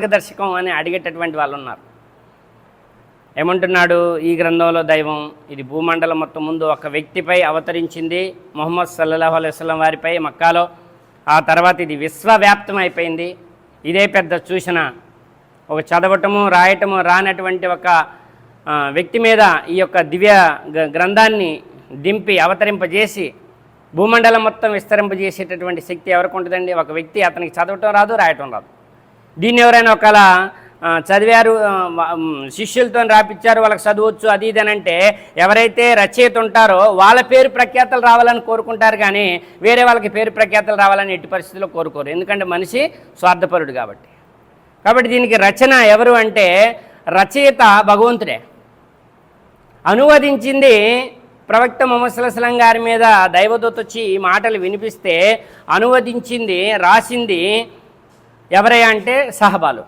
మార్గదర్శకం అని అడిగేటటువంటి వాళ్ళు ఉన్నారు ఏమంటున్నాడు? ఈ గ్రంథంలో దైవం ఇది భూమండలం మొత్తం ముందు ఒక వ్యక్తిపై అవతరించింది మొహమ్మద్ సల్లాహు అలైవలం వారిపై మక్కాలో. ఆ తర్వాత ఇది విశ్వవ్యాప్తం అయిపోయింది. ఇదే పెద్ద సూచన ఒక చదవటము రాయటము రానటువంటి ఒక వ్యక్తి మీద ఈ యొక్క దివ్య గ్రంథాన్ని దింపి అవతరింపజేసి భూమండలం మొత్తం విస్తరింపజేసేటటువంటి శక్తి ఎవరికి ఉంటుందండి? ఒక వ్యక్తి అతనికి చదవటం రాదు రాయటం రాదు. దీన్ని ఎవరైనా ఒకవేళ చదివారు శిష్యులతో రాపిచ్చారు వాళ్ళకి చదవచ్చు అది ఇది అని అంటే ఎవరైతే రచయిత ఉంటారో వాళ్ళ పేరు ప్రఖ్యాతలు రావాలని కోరుకుంటారు కానీ వేరే వాళ్ళకి పేరు ప్రఖ్యాతలు రావాలని ఎట్టి పరిస్థితుల్లో కోరుకోరు. ఎందుకంటే మనిషి స్వార్థపరుడు కాబట్టి. కాబట్టి దీనికి రచన ఎవరు అంటే రచయిత భగవంతుడే. అనువదించింది ప్రవక్త మొహమ్మద్ గారి మీద దైవదూత వచ్చి ఈ మాటలు వినిపిస్తే అనువదించింది రాసింది ఎవరయ్యా అంటే సహబాలు.